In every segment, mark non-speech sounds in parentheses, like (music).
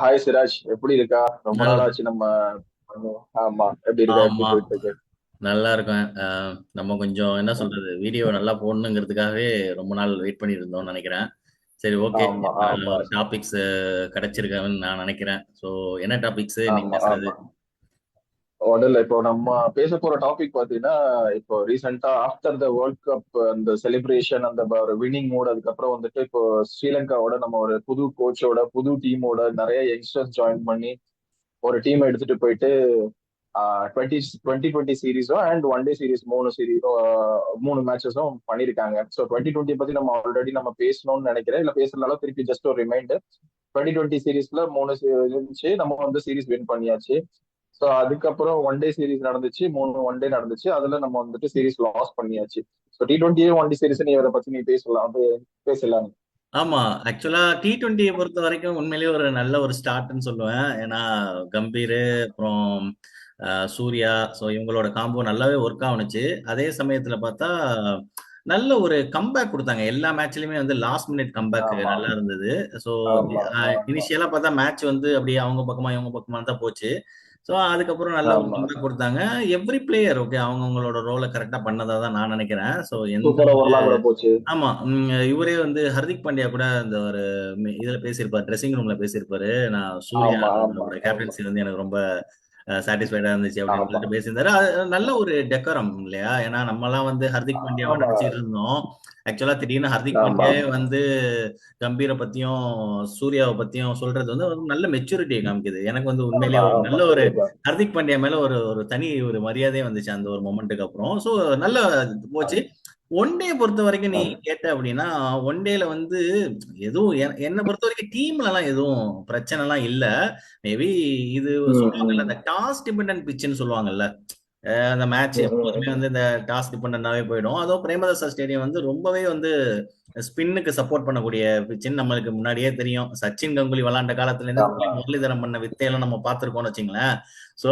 Hi Siraj. எப்படி இருக்கா? ரொம்ப நாள் நல்லா ஆச்சு நம்ம ஆமா எப்படி இருக்கா? எப்படி ஆமா. போயிட்டு இருக்கு? நல்லா இருக்கேன். நம்ம கொஞ்சம் என்ன சொல்றது வீடியோ நல்லா போடணுங்கிறதுக்காகவே ரொம்ப நாள் வெயிட் பண்ணிட்டு இருந்தோம்னு நினைக்கிறேன். சரி ஓகே டாபிக்ஸ் கிடைச்சிருக்கேன்னு நான் நினைக்கிறேன். ஸோ என்ன டாபிக்ஸ் ஆமா. உடல்ல இப்போ நம்ம பேச போற டாபிக் பாத்தீங்கன்னா இப்போ ரீசெண்டா ஆஃப்டர் த வேர்ல்ட் கப் அந்த செலிப்ரேஷன் அந்த ஒரு வின்னிங் மூட் அதுக்கப்புறம் வந்துட்டு இப்போ ஸ்ரீலங்காவோட நம்ம ஒரு புது கோச்சோட புது டீமோட நிறைய யங்ஸ்டர்ஸ் ஜாயின் பண்ணி ஒரு டீம் எடுத்துட்டு போயிட்டு டுவெண்ட்டி டுவெண்ட்டி டுவெண்ட்டி சீரீஸும் அண்ட் ஒன் டே சீரீஸ் மூணு சீரீஸ் மூணு மேட்சஸும் பண்ணியிருக்காங்க ஸோ டுவெண்ட்டி டுவெண்ட்டி பத்தி நம்ம ஆல்ரெடி நம்ம பேசணும்னு நினைக்கிறேன். இல்ல பேசுறதுனால திருப்பி ஜஸ்ட் ஒரு ரிமைண்டர் டுவெண்ட்டி டுவெண்ட்டி சீரீஸ்ல மூணு இருந்துச்சு நம்ம வந்து சீரீஸ் வின் பண்ணியாச்சு. ஸோ அதுக்கப்புறம் ஒன் டே சீரீஸ் நடந்துச்சு மூணு ஒன் டே நடந்துச்சு. அதுல நம்ம வந்துட்டு சீரீஸ் லாஸ் பண்ணியாச்சு. So T twenty one day series நீ இதை பத்தி நீ பேசலாம் அது பேசலாம். ஆமா ஆக்சுவலா டி டுவெண்ட்டியை பொறுத்த வரைக்கும் உண்மையிலேயே ஒரு நல்ல ஒரு ஸ்டார்ட்னு சொல்லுவேன். ஏன்னா கம்பீர் அப்புறம் சூர்யா ஸோ இவங்களோட காம்போ நல்லாவே ஒர்க் ஆகுனுச்சு அதே சமயத்துல பார்த்தா நல்ல ஒரு கம்பேக் கொடுத்தாங்க. எல்லா மேட்ச்லயுமே வந்து லாஸ்ட் மினிட் கம்பேக் நல்லா இருந்தது. ஸோ இனிஷியலா பார்த்தா மேட்ச் வந்து அப்படியே அவங்க பக்கமா இவங்க பக்கமா தான் போச்சு. ஸோ அதுக்கப்புறம் நல்ல ஒரு கொடுத்தாங்க. எவ்ரி பிளேயர் ஓகே அவங்க அவங்களோட ரோலை கரெக்டா பண்ணதா தான் நான் நினைக்கிறேன். ஸோ எந்த போச்சு. ஆமா. இவரே வந்து ஹர்திக் பாண்டியா கூட இந்த ஒரு இதுல பேசியிருப்பாரு ட்ரெஸ்ஸிங் ரூம்ல பேசியிருப்பாரு. நான் சூர்யா கேப்டன்சி வந்து எனக்கு ரொம்ப சாட்டிஸ்ஃபைடா இருந்துச்சு அப்படின்னு சொல்லிட்டு பேசியிருந்தாரு. அது நல்ல ஒரு டெக்கரம் இல்லையா? ஏன்னா நம்ம எல்லாம் வந்து ஹர்திக் பாண்டியாவை ஆமா. நினைச்சிட்டு இருந்தோம். ஆக்சுவலா திடீர்னு ஹர்திக் ஆமா. பாண்டியாவே வந்து கம்பீரை பத்தியும் சூர்யாவை பத்தியும் சொல்றது வந்து நல்ல மெச்சூரிட்டியை காமிக்குது. எனக்கு வந்து உண்மையிலேயே ஒரு நல்ல ஒரு ஹர்திக் பாண்டியா மேல ஒரு ஒரு தனி ஒரு மரியாதையே வந்துச்சு அந்த ஒரு மொமெண்ட்டுக்கு அப்புறம். ஸோ நல்ல போச்சு. ஒன் டே பொறுத்த வரைக்கும் நீ கேட்ட அப்படின்னா ஒன் டேல வந்து எதுவும் என்னை பொறுத்த வரைக்கும் டீம்ல எல்லாம் எதுவும் பிரச்சனை எல்லாம் இல்ல. மேபி இது சொல்லுவாங்கல்ல ம், இந்த டாஸ் டிபெண்டன்ட் பிச்சுன்னு சொல்லுவாங்கல்ல. அந்த மேட்ச் எப்போதுமே. வந்து இந்த டாஸ் டிபெண்டாவே போயிடும். அதுவும் பிரேமதாசா ஸ்டேடியம் வந்து ரொம்பவே வந்து ஸ்பின்னுக்கு சப்போர்ட் பண்ணக்கூடிய பிச்சுன்னு நம்மளுக்கு முன்னாடியே தெரியும். சச்சின் கங்குலி விளாண்ட காலத்துல இருந்து முரளிதரம் பண்ண வித்தையெல்லாம் நம்ம பார்த்திருக்கோம்னு வச்சுங்களேன். சோ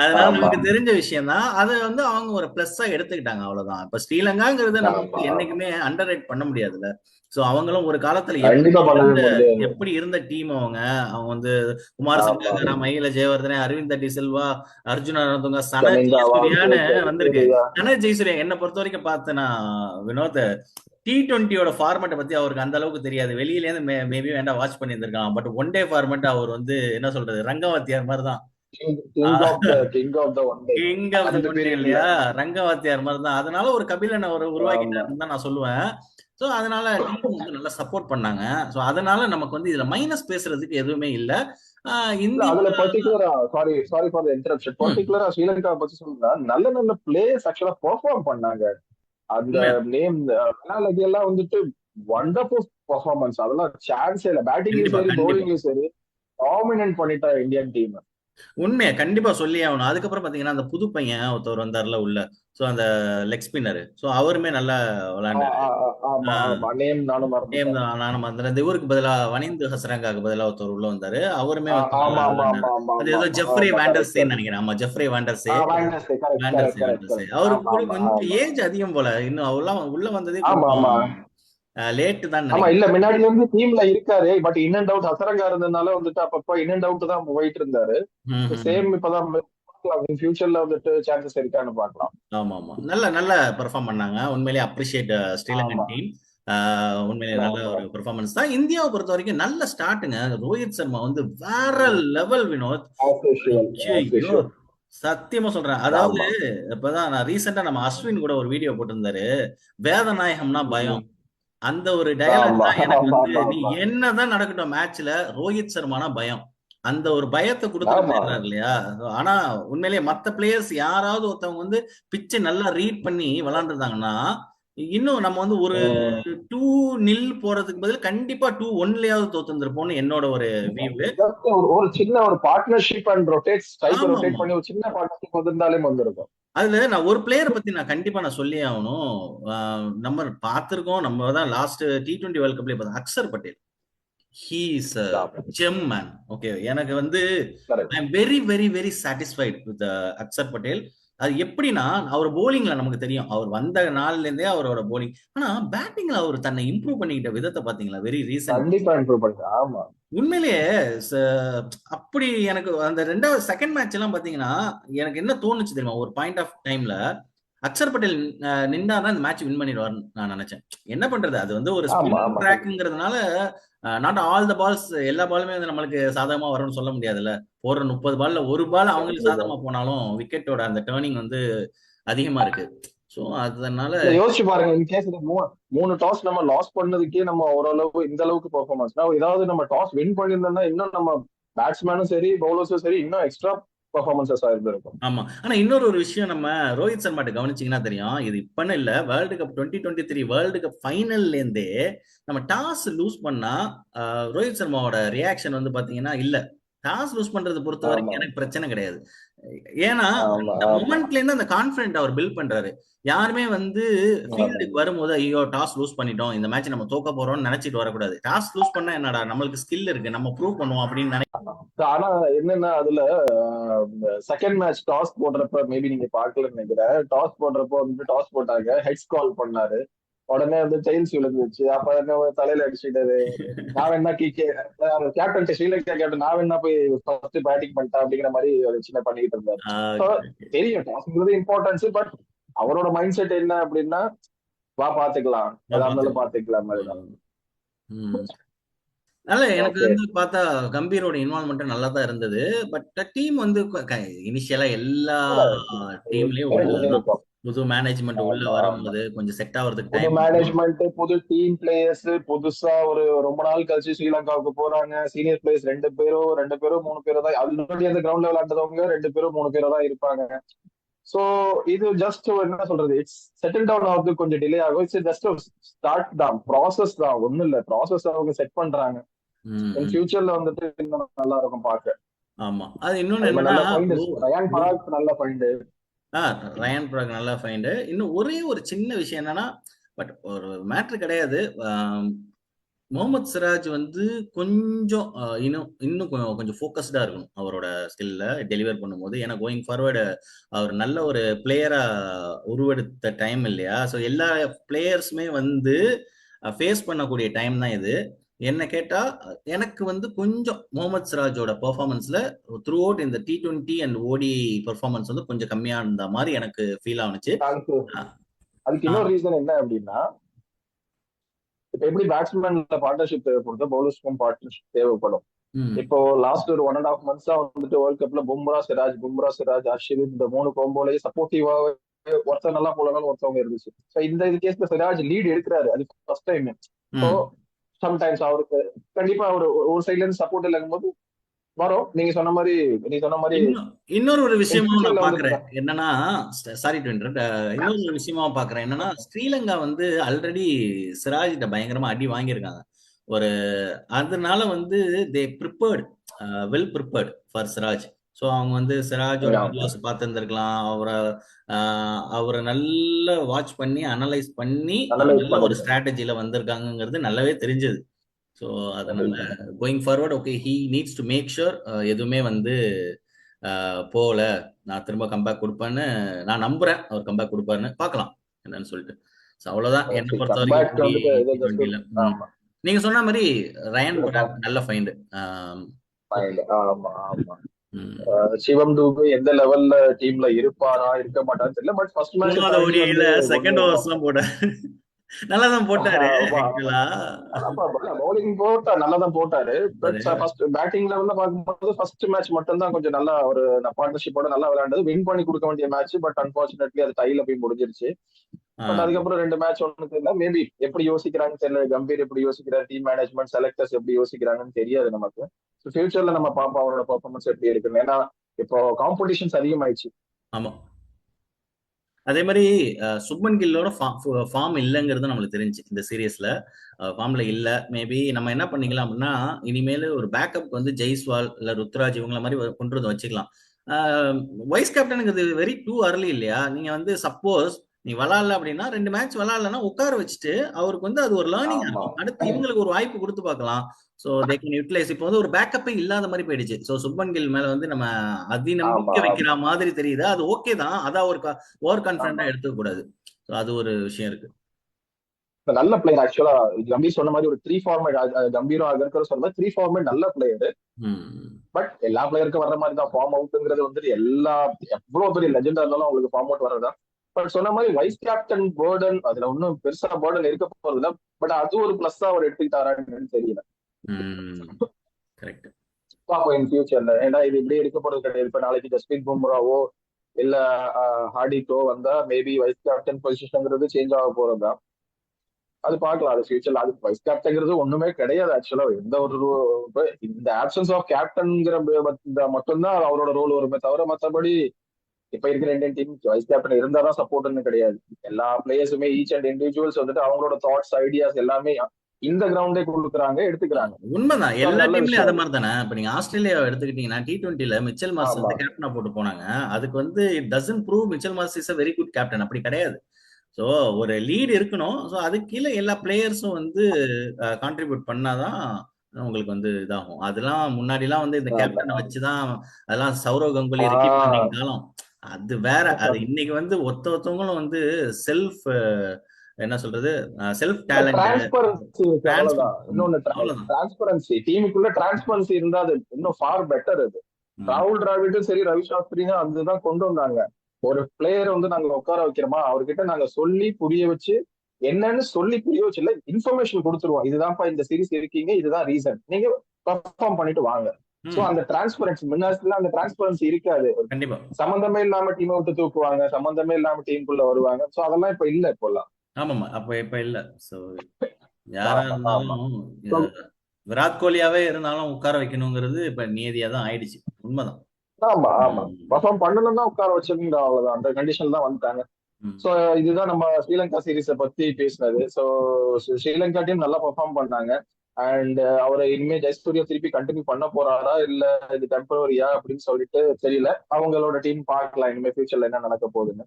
அதனால நமக்கு தெரிஞ்ச விஷயம் தான். அதை வந்து அவங்க ஒரு பிளஸ்ஸா எடுத்துக்கிட்டாங்க அவ்வளவுதான். இப்ப ஸ்ரீலங்காங்கிறத நம்ம என்னைக்குமே அண்டர் ரேட் பண்ண முடியாதுல்ல. சோ அவங்களும் ஒரு காலத்துல எப்படி இருந்த டீம் அவங்க? அவங்க வந்து குமார் ஆமா. சங்ககாரா மயில ஜெயவர்தனே அரவிந்த் டி செல்வா அர்ஜுனா ரணதுங்க சன ஜெயசூர்யான்னு வந்திருக்கு. சன ஜெயசூர்யா என்னை பொறுத்த வரைக்கும் பார்த்தேன்னா வினோத் டி டுவெண்ட்டியோட ஃபார்மேட்டை பத்தி அவருக்கு அந்த அளவுக்கு தெரியாது. வெளியில இருந்து மே மேபி வேண்டாம் வாட்ச் பண்ணியிருந்திருக்கலாம். பட் ஒன் டே ஃபார்மேட் அவர் வந்து என்ன சொல்றது? ரங்கவாத்தியார் மாதிரி தான் இல்லையா? ரங்கவாத்தியார் மாதிரி தான் அதனால ஒரு கபிலனை அவர் உருவாக்கிட்டாருன்னு தான் நான் சொல்லுவேன். ஸோ அதனால வந்து நல்லா சப்போர்ட் பண்ணாங்க. ஸோ அதனால நமக்கு வந்து இதுல மைனஸ் பேசுறதுக்கு எதுவுமே இல்ல. அதுல பர்டிகுலரா சாரி சாரி ஃபார் இன்டரப்ஷன் பர்டிகுலரா ஸ்ரீலங்கா பத்தி சொல்லணும்னா நல்ல நல்ல பிளேயர்ஸ் ஆக்சுவலா பெர்ஃபார்ம் பண்ணாங்க. அந்த நேம் எல்லாம் வந்துட்டு வண்டர்ஃபுல் பெர்ஃபார்மன்ஸ் அதெல்லாம் சான்ஸே இல்ல. பேட்டிங்லயும் சரி பவுலிங்லயும் சரி டாமினன்ட் பண்ணிட்டா இந்தியன் டீம் உண்மையா கண்டிப்பா சொல்லி ஆகணும். அதுக்கப்புறம் பாத்தீங்கன்னா அந்த புது பையன் ஒருத்தவர் வந்தார்ல உள்ள. சோ அந்த லெக் ஸ்பின்னர் சோ அவருமே நல்லா விளையாண்டாரு. நேம் நானும் அந்த இந்த இவருக்கு பதிலா வனிந்து ஹசரங்காக்கு பதிலா ஒருத்தர் உள்ள வந்தாரு. அவருமே அது ஏதோ ஜெஃப்ரி கரெக்ட் நினைக்கிறேன். ஆமா ஜெஃப்ரி வேண்டர்ஸே. வேண்டர்ஸே வேண்டர்ஸே அவருக்கு கொஞ்சம் ஏஜ் அதிகம் போல. இன்னும் அவ்வளவு உள்ள வந்ததே லேட்டு தான் ஆமா இல்ல முன்னாடில இருந்து டீம்ல இருக்காரு. But in and out Hasaranga இருந்ததுனால வந்துட்டு அப்பப்ப இன் அண்ட் அவுட் தான் போயிட்டு இருந்தாரு. சேம் இப்பதான் ஃபியூச்சர்ல வந்துட்டு சான்சஸ் இருக்கான்னு பார்க்கலாம். ஆமா ஆமா நல்ல நல்ல பெர்ஃபார்ம் பண்ணாங்க. உண்மையிலேயே அப்ரிஷியேட் ஸ்ரீலங்கன் டீம் உண்மையிலேயே நல்ல ஒரு பெர்ஃபார்மன்ஸ் தான். இந்தியாவை பொறுத்த வரைக்கும் நல்ல ஸ்டார்ட்டுங்க ரோஹித் சர்மா வந்து வேற லெவல் வினோத். சத்தியமா சொல்றேன். அதாவது இப்பதான் நான் ரீசெண்டா நம்ம அஸ்வின் கூட ஒரு வீடியோ போட்டிருந்தாரு. வேதநாயகம்னா பயம். அந்த ஒரு டயலாக் தான் எனக்கு வந்து நீ என்னதான் நடக்கட்டும் மேட்ச்ல ரோஹித் சர்மானா பயம். அந்த ஒரு பயத்தை போயிடுறாரு இல்லையா? ஆனா உண்மையிலேயே மத்த பிளேயர்ஸ் யாராவது ஒருத்தவங்க வந்து பிச்சை நல்லா ரீட் பண்ணி விளாண்டுருந்தாங்கன்னா இன்னும் நம்ம வந்து ஒரு. டூ நில் போறதுக்கு பதில் கண்டிப்பா டூ ஒன்லயாவது தோத்துருப்போம்னு என்னோட ஒரு வியூ ஒரு சின்ன ஒரு partnership and rotate strike rotate பண்ணி ஒரு சின்ன பார்ட்னர்ஷிப் வந்திருந்தாலே வந்திருக்கும். அதுல நான் ஒரு பிளேயரை பத்தி நான் கண்டிப்பா நான் சொல்லியே ஆகணும். நம்ம பார்த்திருக்கோம் நம்ம தான் லாஸ்ட் டி டுவெண்ட்டி வேர்ல்ட் கப்ல பார்த்தோம் அக்சர் பட்டேல். ஹீ இஸ் ஆமா ஜெம் மேன் ஓகே எனக்கு வந்து I am very very very satisfied with Axar Patel. அது எப்படின்னா அவர் போலிங்ல நமக்கு தெரியும். அவர் வந்த நாள்ல இருந்தே அவரோட போலிங் ஆனா பேட்டிங்ல அவர் தன்னை இம்ப்ரூவ் பண்ணிக்கிட்ட விதத்தை பாத்தீங்களா வெரி ரீசன்ட் கண்டிப்பா இம்ப்ரூவ் பண்ணுங்க ஆமா. உண்மையிலேயே அப்படி எனக்கு அந்த ரெண்டாவது செகண்ட் மேட்ச் எல்லாம் பாத்தீங்கன்னா எனக்கு என்ன தோணுச்சு தெரியுமா? ஒரு பாயிண்ட் ஆஃப் டைம்ல அக்ஷர் பட்டேல் அஹ், நின்னாதான் இந்த மேட்ச் வின் பண்ணிடுவார்னு நான் நினைச்சேன். என்ன பண்றது? அது வந்து ஒரு ட்ராக்ங்கிறதுனால நாட் ஆல் த பால்ஸ் எல்லா பாலுமே வந்து நம்மளுக்கு சாதகமா வரும்னு சொல்ல முடியாதுல்ல. போடுற முப்பது பால்ல ஒரு பால் அவங்களுக்கு சாதகமா போனாலும் விக்கெட்டோட அந்த டேர்னிங் வந்து அதிகமா இருக்கு. ஸோ அதனால யோசிச்சு பாருங்க இன் கேஸ் மூணு டாஸ் நம்ம லாஸ் பண்ணதுக்கே நம்ம ஓரளவு இந்த அளவுக்கு பெர்ஃபார்மன்ஸ்னா ஏதாவது நம்ம டாஸ் வின் பண்ணியிருந்தோம்னா இன்னும் நம்ம பேட்ஸ்மேனும் சரி பவுலர்ஸும் சரி இன்னும் எக்ஸ்ட்ரா பெர்ஃபார்மன்சஸ் ஆயிருந்திருக்கும் ஆமா. ஆனா இன்னொரு ஒரு விஷயம் நம்ம ரோஹித் சர்மாட்ட கவனிச்சீங்கன்னா தெரியும். இது இப்பன்னு இல்ல world cup twenty twenty three world cup ஃபைனல்ல இருந்தே நம்ம டாஸ் லூஸ் பண்ணா ஆஹ், ரோஹித் சர்மாவோட ரியாக்ஷன் வந்து பாத்தீங்கன்னா இல்ல. டாஸ் லூஸ் பண்றது பொறுத்த வரைக்கும் எனக்கு பிரச்சனை கிடையாது. ஏன்னா மொமெண்ட்ல இருந்து அந்த கான்பிடென்ட் அவர் பில்ட் பண்றாரு. யாருமே வந்து ஃபீல்டுக்கு வரும்போது ஐயோ டாஸ் லூஸ் பண்ணிட்டோம். இந்த மேட்ச் நம்ம தோக்க போறோம்னு நினைச்சிட்டு வரக்கூடாது. டாஸ் லூஸ் பண்ணா என்னடா? நம்மளுக்கு ஸ்கில் இருக்கு. நம்ம ப்ரூவ் பண்ணுவோம் அப்படின்னு நினை ஆனா என்னன்னா அதுல செகண்ட் மேட்ச் டாஸ் போடுறப்ப மேபி நீங்க பாக்கலன்னு நினைக்கிறேன். டாஸ் போடுறப்போ வந்து டாஸ் போட்டாங்க. ஹெட்ஸ் கால் பண்ணாரு. உடனே வந்து டைல்ஸ் விழுந்துச்சு அப்ப என்ன தலையில அடிச்சுட்டாரு நான் வேணா கே கேப்டன் ஸ்ரீலங்கா கேப்டன் நான் வேணா போய் ஃபர்ஸ்ட் பேட்டிங் பண்ணிட்டேன் அப்படிங்கிற மாதிரி ஒரு சின்ன பண்ணிட்டு இருந்தாரு. தெரியும். இம்பார்ட்டன்ஸ் பட் அவரோட மைண்ட் செட் என்ன அப்படின்னா வா பாத்துக்கலாம். இருந்தாலும் பாத்துக்கலாம். அதனால எனக்கு வந்து பார்த்தா கம்பீரோட இன்வால்மெண்ட் நல்லா தான் இருந்தது. பட் டீம் வந்து இனிஷியலா எல்லா டீம்லயும் புது மேனேஜ்மெண்ட் உள்ள வரும்போது கொஞ்சம் செட் ஆகிறதுக்கு புது மேனேஜ்மெண்ட் புது டீம் பிளேயர்ஸ் புதுசா ஒரு ரொம்ப நாள் கழிச்சு ஸ்ரீலங்காவுக்கு போறாங்க. சீனியர் பிளேயர்ஸ் ரெண்டு பேரும் ரெண்டு பேரும் மூணு பேரும் தான். ஆல்ரெடி அந்த கிரவுண்ட்ல விளையாண்டவங்க ரெண்டு பேரும் மூணு பேரும் தான் இருப்பாங்க. சோ இது ஜஸ்ட் என்ன சொல்றது? இட்ஸ் செட்டில் டவுன் ஆகுது கொஞ்சம் டிலே ஆகும். இட்ஸ் ஜஸ்ட் ஸ்டார்ட் தான். ப்ராசஸ் தான். ஒண்ணும் இல்ல. ப்ராசஸ் அவங்க செட் பண்றாங்க. ஃபியூச்சர்ல வந்துட்டு இன்னும் நல்லா இருக்கும் பார்க்க. ஆமா. அது இன்னொன்னு என்னன்னா நல்ல ஃபைண்ட் ஆ ரயான் ப்ராக் நல்லா ஃபைண்டு இன்னும் ஒரே ஒரு சின்ன விஷயம் என்னன்னா பட் ஒரு மேட்ரு கிடையாது. முகமது சிராஜ் வந்து கொஞ்சம் இன்னும் இன்னும் கொஞ்சம் ஃபோக்கஸ்டா இருக்கணும் அவரோட ஸ்கில்ல டெலிவர் பண்ணும்போது. ஏன்னா கோயிங் ஃபார்வர்டு அவர் நல்ல ஒரு பிளேயரா உருவெடுத்த டைம் இல்லையா? ஸோ எல்லா பிளேயர்ஸுமே வந்து ஃபேஸ் பண்ணக்கூடிய டைம் தான் இது. என்ன கேட்டா எனக்கு வந்து கொஞ்சம் முகமது சிராஜோட பெர்ஃபார்மன்ஸ்ல த்ரூ அவுட் இந்த T twenty and ODI performance வந்து கொஞ்சம் கம்மியா இருந்த மாதிரி எனக்கு ஃபீல் ஆனுச்சு. அதுக்கு இன்னொரு ரீசன் என்ன அப்படின்னா இப்ப எப்படி பேட்ஸ்மேன்ல பார்ட்னர்ஷிப் தேவைப்படுதோ பவுலர்ஸ்க்கும் பார்ட்னர்ஷிப் தேவைப்படும். இப்போ லாஸ்ட் ஒரு ஒன் அண்ட் ஹாஃப் மந்த்ஸா வந்துட்டு வேர்ல்ட் கப்ல பும்ரா சிராஜ் பும்ரா சிராஜ் அர்ஷித் இந்த மூணு கோம்போலயே சப்போர்ட்டிவா ஒருத்தர் நல்லா போலனாலும் ஒருத்தவங்க இருந்துச்சு. இந்த கேஸ்ல சிராஜ் லீட் எடுக்கிறாரு. அது ஃபர்ஸ்ட் டைம். சம்டைம்ஸ் அவருக்கு கண்டிப்பா ஒரு ஒரு சைட்ல இருந்து சப்போர்ட் இல்லைங்கும்போது வரும். நீங்க சொன்ன மாதிரி நீங்க சொன்ன மாதிரி இன்னொரு ஒரு விஷயமும் நான் பாக்குறேன். என்னன்னா சாரி டு இன்னொரு ஒரு விஷயமா பாக்குறேன். என்னன்னா ஸ்ரீலங்கா வந்து ஆல்ரெடி சிராஜ்கிட்ட பயங்கரமா அடி வாங்கியிருக்காங்க. ஒரு அதனால வந்து they prepared well prepared for Siraj. So அவங்க வந்து சிராஜோட. வீடியோஸ் பார்த்துருந்துருக்கலாம். அவரை அவரை நல்லா வாட்ச் பண்ணி அனலைஸ் பண்ணி நல்ல ஒரு பண்ணது. ஸ்ட்ராட்டஜில வந்திருக்காங்கங்கிறது நல்லாவே தெரிஞ்சது. ஸோ அதனால going forward okay he needs to make sure எதுவுமே வந்து போகல. நான் திரும்ப கம்பேக் கொடுப்பேன்னு நான் நம்புறேன். அவர் கம்பேக் கொடுப்பாருன்னு பார்க்கலாம். என்னன்னு சொல்லிட்டு. ஸோ அவ்வளோதான் என்னை பொறுத்த வரைக்கும் நீங்க சொன்ன மாதிரி ரயன் நல்ல ஃபைண்டு. ஆமா ஆமா. சிவம் டூபு எந்த லெவல்ல டீம்ல இருப்பாரா இருக்க மாட்டான்னு தெரியல but first match second overs தான் போட்டாரு. நல்லா தான் போட்டாரு. பவுலிங் போட்டா நல்லா தான் போட்டாரு பட் ஃபர்ஸ்ட் பேட்டிங் லெவல்ல பார்க்கும்போது ஃபர்ஸ்ட் மேட்ச் மட்டும் தான் கொஞ்சம் நல்லா ஒரு பார்ட்னர்ஷிப்போட நல்லா விளையாண்டது. வின் பண்ணி கொடுக்க வேண்டிய மேட்ச் பட் அன்பார்ச்சுனேட்லி அது டைல போய் முடிஞ்சிருச்சு. பட் அதுக்கப்புறம் ரெண்டு மேட்ச் ஒண்ணு தெரியல மேபி எப்படி யோசிக்கிறாங்கன்னு தெரியல. கம்பீர் எப்படி யோசிக்கிறார்? டீம் மேனேஜ்மெண்ட் செலக்டர்ஸ் எப்படி யோசிக்கிறாங்கன்னு தெரியாது நமக்கு. ஃபியூச்சர்ல நம்ம பார்ப்போம் அவரோட பெர்ஃபார்மன்ஸ் எப்படி இருக்குன்னு. ஏன்னா இப்போ காம்படிஷன்ஸ் அதிகமாயிடுச்சு. ஆமா. அதே மாதிரி சுப்மன் கில்லோட ஃபார்ம் இல்லைங்கிறது நம்மளுக்கு தெரிஞ்சு இந்த சீரியஸ்ல ஃபார்ம்ல இல்ல. மேபி நம்ம என்ன பண்ணிக்கலாம் அப்படின்னா இனிமேல் ஒரு பேக்கப் வந்து ஜெய்ஸ்வால் இல்ல ருத்ராஜ் இவங்கள மாதிரி கொண்டு வந்து வச்சுக்கலாம். வைஸ் கேப்டனுக்கு இது வெரி டூ அர்லி இல்லையா? நீங்க வந்து சப்போஸ் நீ விளாடல அப்படின்னா ரெண்டு மேட்ச் விளாடலன்னா உட்கார வச்சுட்டு அவருக்கு வந்து அது ஒரு லேர்னிங் இருக்கும். அடுத்து இவங்களுக்கு ஒரு வாய்ப்பு கொடுத்து பார்க்கலாம். ஸோ தே கேன் யூட்டிலைஸ் இப்போ வந்து ஒரு பேக்கப்பே இல்லாத மாதிரி போயிடுச்சு. ஸோ சுப்மன் கில் மேல வந்து நம்ம அதி நம்பிக்கை வைக்கிற மாதிரி தெரியுது. அது ஓகே தான். அதான் ஒரு ஓவர் கான்ஃபிடண்டா எடுத்துக்க கூடாது. ஸோ அது ஒரு விஷயம் இருக்கு. நல்ல பிளேயர் ஆக்சுவலா கம்பீர் சொன்ன மாதிரி ஒரு த்ரீ ஃபார்மேட் கம்பீரம் அகர்கர் சொன்ன மாதிரி த்ரீ ஃபார்மேட் நல்ல பிளேயர் பட் எல்லா பிளேயருக்கும் வர்ற மாதிரி தான். ஃபார்ம் அவுட்ங்கிறது வந்துட்டு எல்லா எவ்வளவு பெரிய லெஜெண்டா இருந்தாலும் அவங்களுக்கு ஃபார்ம் அவுட் வர்றதா? பட் சொன்ன மாதிரி வைஸ் கேப்டன் பேர்டன் அதுல ஒன்றும் பெருசா பேர்டன் இருக்க போறது இல்ல பட் அது ஒரு பிளஸ் அவர் எடுத்துக்கிட்டாரான்னு தெரியல. பாப்போம் இன் ஃபியூச்சர்ல ஏன்னா இது இப்படியே இருக்க போறது கிடையாது. இப்ப நாளைக்கு ஜஸ்பிரித் பும்ராவோ இல்ல ஹார்டிக்கோ வந்தா மேபி வைஸ் கேப்டன் பொசிஷன்ங்கிறது சேஞ்ச் ஆக போறதுதான் அது பார்க்கலாம். அது ஃபியூச்சர்ல அது வைஸ் கேப்டன்ங்கிறது ஒண்ணுமே கிடையாது ஆக்சுவலா எந்த ஒரு இந்த ஆப்சன்ஸ் ஆஃப் கேப்டன்ங்கிற மட்டும்தான் அவரோட ரோல் வருமே தவிர மத்தபடி இப்ப இருக்கிற இந்தியன் டீம் வைஸ் கேப்டன் இருந்தாதான் சப்போர்ட்னு கிடையாது. எல்லா பிளேயர்ஸுமே ஈச் அண்ட் இண்டிவிஜுவல்ஸ் வந்துட்டு அவங்களோட தாட்ஸ் ஐடியாஸ் எல்லாமே இந்த கிரவுண்டே கொடுக்குறாங்க எடுத்துக்கிறாங்க. உண்மைதான். அது எல்லா டீம்லயும் அது மாதிரி தானே இப்ப நீங்க ஆஸ்திரேலியாவை எடுத்துக்கிட்டீங்கன்னா டி டுவெண்ட்டில மிச்சல் மாஸ் வந்து கேப்டனா போட்டு போனாங்க. அதுக்கு வந்து it doesn't prove Mitchell Marsh is a very good captain அப்படி கிடையாது. ஸோ ஒரு லீடு இருக்கணும். ஸோ அதுக்கு கீழே எல்லா பிளேயர்ஸும் வந்து கான்ட்ரிபியூட் பண்ணாதான் உங்களுக்கு வந்து இதாகும். அதெல்லாம் முன்னாடிலாம் வந்து இந்த கேப்டனை வச்சுதான் அதெல்லாம் சௌரவ் கங்குலி ரிக்கி பாண்டிங் காலம் அது வேற அது இன்னைக்கு வந்து ஒத்த ஒருத்தவங்களும் வந்து செல்ஃப் என்ன சொல்றது செல்ஃப் டேலண்ட் டிரான்ஸ்பரன்சி டீமுக்குள்ள டிரான்ஸ்பரன்சி இருந்தா அது இன்னும் ஃபார் பெட்டர் அது. ராகுல் டிராவிடும் சரி ரவி சாஸ்திரியும் அதுதான் கொண்டு வந்தாங்க. ஒரு பிளேயரை வந்து நாங்க உட்கார வைக்கிறோமா அவர்கிட்ட நாங்க சொல்லி புரிய வச்சு என்னன்னு சொல்லி புரிய வச்சு இல்ல இன்ஃபர்மேஷன் கொடுத்துருவோம். இதுதான்ப்பா இந்த சீரிஸ் இருக்கீங்க இதுதான் ரீசன் நீங்க பர்ஃபார்ம் பண்ணிட்டு வாங்க. சோ அந்த டிரான்ஸ்பரன்சி முன்னாடி அந்த டிரான்ஸ்பரன்சி இருக்காது. கண்டிப்பா. சம்பந்தமே இல்லாம டீமை விட்டு தூக்குவாங்க சம்பந்தமே இல்லாம டீமுக்குள்ள வருவாங்க. சோ அதெல்லாம் இப்ப இல்ல இப்போல்லாம் ஆமாமா அப்ப இப்ப இல்ல. சோ (laughs) யாரா ஆமா ஆமா. இருந்தாலும் விராட் கோலியாவே இருந்தாலும் உட்கார வைக்கணுங்கிறது இப்ப நியதியா தான் ஆயிடுச்சு. உண்மைதான். ஆமா ஆமா. பர்ஃபார்ம் பண்ணணும் தான் உட்கார வச்சிருந்தா அவ்வளவுதான். அந்த கண்டிஷன் தான் வந்துட்டாங்க. சோ இதுதான் நம்ம ஸ்ரீலங்கா சீரீஸ பத்தி பேசினது. சோ ஸ்ரீலங்கா டீம் நல்லா பெர்ஃபார்ம் பண்ணாங்க. அண்ட் அவரை இனிமே ஜெயசூர்யா திருப்பி கண்டினியூ பண்ண போறாரா? இல்ல இது டெம்பரரியா அப்படின்னு சொல்லிட்டு தெரியல. அவங்களோட டீம் பார்க்கலாம். இனிமே ஃபியூச்சர்ல என்ன நடக்க போகுதுன்னு.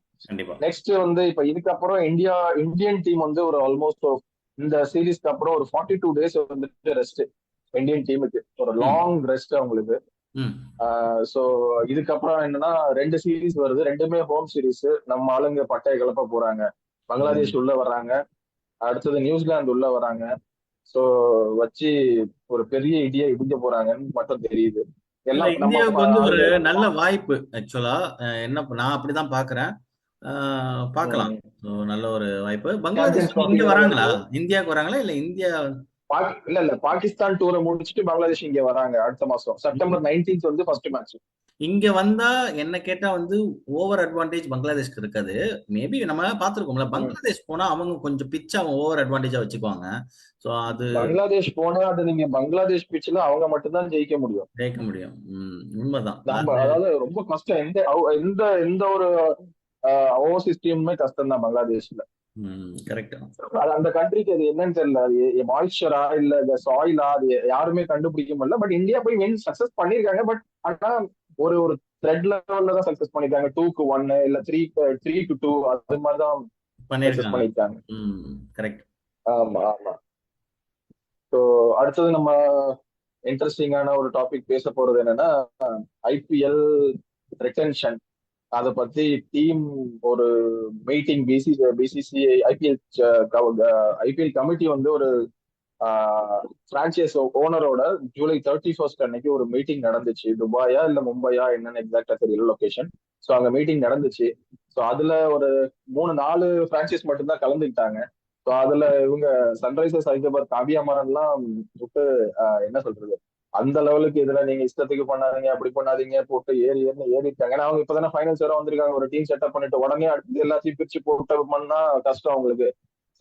நெக்ஸ்ட் வந்து இப்ப இதுக்கப்புறம் இந்தியா இந்தியன் டீம் வந்து ஒரு ஆல்மோஸ்ட் இந்த சீரீஸ்க்கு அப்புறம் ஒரு ஃபார்ட்டி டூ டேஸ் வந்துட்டு ரெஸ்ட் இந்தியன் டீமுக்கு ஒரு லாங் ரெஸ்ட் அவங்களுக்கு. சோ இதுக்கப்புறம் என்னன்னா ரெண்டு சீரீஸ் வருது. ரெண்டுமே ஹோம் சீரீஸ் நம்ம ஆளுங்க பட்டைய கிளப்ப போறாங்க. பங்களாதேஷ் உள்ள வர்றாங்க. அடுத்தது நியூசிலாந்து உள்ள வராங்க சோ வச்சு ஒரு பெரிய இடிய இடிக்க போறாங்கன்னு மட்டும் தெரியுது. எல்லாம் இந்தியாவுக்கு வந்து ஒரு நல்ல வாய்ப்பு ஆக்சுவலா என்ன நான் அப்படிதான் பாக்குறேன். So, நல்ல ஒரு வாய்ப்பு. பங்களாதேஷ் இங்க வராங்களா? இந்தியாவுக்கு வராங்களா? இல்ல இந்தியா இல்ல இல்ல. பாகிஸ்தான் டூரை முடிச்சுட்டு பங்களாதேஷ் இங்க வராங்க அடுத்த மாசம். செப்டம்பர் நைன்டீன்த் வந்து ஃபர்ஸ்ட் மேட்ச் இங்க வந்தா என்ன கேட்டா வந்து ஓவர் அட்வான்டேஜ் பங்களாதேஷ்க்கு இருக்காது. மேபி நம்ம பார்த்திருக்கோம்ல பங்களாதேஷ் போனா அவங்க கொஞ்சம் பிச் அவங்க ஓவர் அட்வான்டேஜா வச்சுக்குவாங்க. சோ அது பங்களாதேஷ் போனா அது நீங்க பங்களாதேஷ் பிச்சில் அவங்க மட்டும்தான் ஜெயிக்க முடியும். ஜெயிக்க முடியும். உண்மைதான். அதாவது ரொம்ப கஷ்டம். எந்த எந்த எந்த ஒரு ஓவர்சீஸ் டீமுமே கஷ்டம் தான் பங்களாதேஷ்ல. அந்த கண்ட்ரிக்கு அது என்னன்னு தெரியல. அது மாய்ஸ்சரா இல்ல இந்த சாயிலா அது யாருமே கண்டுபிடிக்க முடியல. பட் இந்தியா போய் வின் சக்சஸ் பண்ணிருக்காங்க பட் ஆனா ஒரு ஒரு த்ரெட் லெவல்ல தான் சக்சஸ் பண்ணிருக்காங்க. டூக்கு ஒன்னு இல்ல த்ரீ த்ரீ டு டூ அது மாதிரி தான் சக்சஸ் பண்ணிருக்காங்க. கரெக்ட் ஆமா ஆமா. ஸோ அடுத்தது நம்ம இன்ட்ரெஸ்டிங்கான ஒரு டாபிக் பேச போறது என்னன்னா ஐபிஎல் ரிட்டன்ஷன் அதை பத்தி டீம் ஒரு meeting BC BCCI IPL IPL committee வந்து ஒரு பிரான்ச்சைஸ் ஓனரோட ஜூலை தேர்ட்டி ஃபர்ஸ்ட் அன்னைக்கு ஒரு மீட்டிங் நடந்துச்சு. துபாயா இல்ல மும்பையா என்னன்னு எக்ஸாக்டா தெரியல லொகேஷன் ஸோ அங்க மீட்டிங் நடந்துச்சு. ஸோ அதுல ஒரு மூணு நாலு பிரான்ச்சைஸ் மட்டும்தான் கலந்துக்கிட்டாங்க. ஸோ அதுல இவங்க சன்ரைசர்ஸ் ஹைதராபாத் காவியா மரன்லாம் விட்டு என்ன சொல்றது? அந்த லெவலுக்கு இதுல நீங்க இஷ்டத்துக்கு பண்ணாதீங்க அப்படி பண்ணாதீங்க போட்டு ஏறி ஏறி ஏறிட்டாங்க ஏன்னா அவங்க இப்பதானே ஃபைனல்ஸ் வர வந்திருக்காங்க. ஒரு டீம் செட்டப் பண்ணிட்டு உடனே அடுத்து எல்லாத்தையும் பிரிச்சு போட்டு பண்ணா கஷ்டம் அவங்களுக்கு.